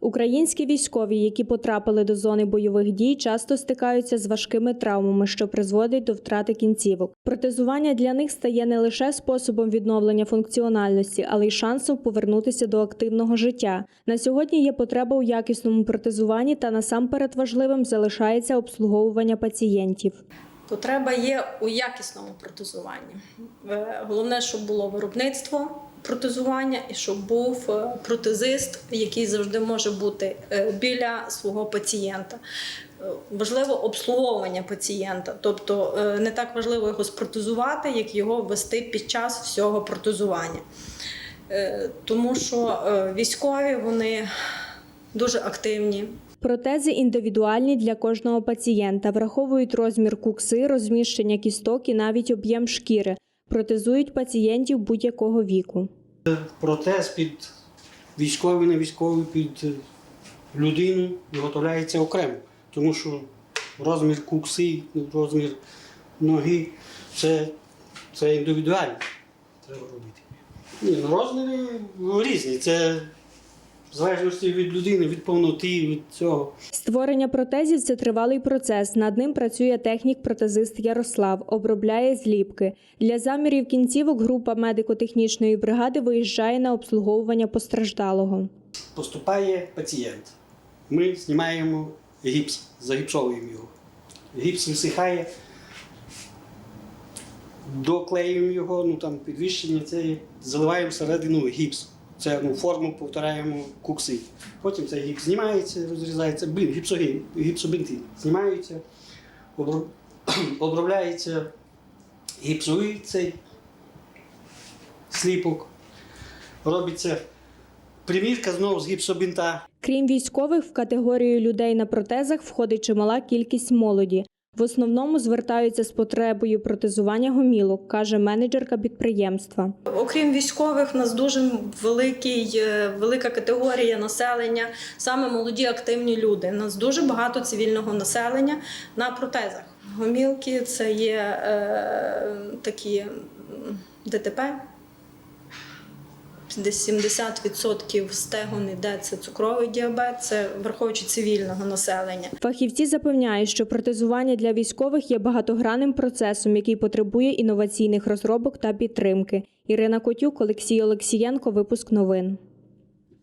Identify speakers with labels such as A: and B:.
A: Українські військові, які потрапили до зони бойових дій, часто стикаються з важкими травмами, що призводить до втрати кінцівок. Протезування для них стає не лише способом відновлення функціональності, але й шансом повернутися до активного життя. На сьогодні є потреба у якісному протезуванні та насамперед важливим залишається обслуговування пацієнтів.
B: Потреба є у якісному протезуванні. Е, Головне, щоб було виробництво протезування і щоб був е, протезист, який завжди може бути е, біля свого пацієнта. Е, Важливо обслуговування пацієнта, тобто не так важливо його спротезувати, як його вести під час всього протезування. Тому що військові вони дуже активні,
A: Протези індивідуальні для кожного пацієнта, враховують розмір кукси, розміщення кісток і навіть об'єм шкіри. Протезують пацієнтів будь-якого віку.
C: Протез під військовий, не військовий, під людину виготовляється окремо. Тому що розмір кукси, розмір ноги це, це індивідуально треба робити. Ні, ну, розміри різні. Це в залежності від людини, від повноти, від цього.
A: Створення протезів це тривалий процес. Над ним працює технік-протезист Ярослав, обробляє зліпки. Для замірів кінцівок група медико-технічної бригади виїжджає на обслуговування постраждалого.
C: Поступає пацієнт. Ми знімаємо гіпс, загіпсовуємо його. Гіпс висихає, доклеюємо його, ну там підвищення, це заливаємо всередину гіпс. Це ну, форму повторяємо кукси. Потім цей гіпс знімається, розрізається, бин, гіпсогін, гіпсобинти знімаються, обробляється гіпсовий цей сліпок. Робиться примірка знову з гіпсобінта.
A: Крім військових, в категорію людей на протезах входить чимала кількість молоді. В основному звертаються з потребою протезування гомілок, каже менеджерка підприємства.
B: Окрім військових, у нас дуже великий, е, велика категорія населення, саме молоді активні люди. У нас дуже багато цивільного населення на протезах. Гомілки це є е, такі ДТП. Десь 70% стегон іде це цукровий діабет, це враховуючи цивільного населення.
A: Фахівці запевняють, що протезування для військових є багатогранним процесом, який потребує інноваційних розробок та підтримки. Ірина Котюк, Олексій Олексієнко, випуск новин.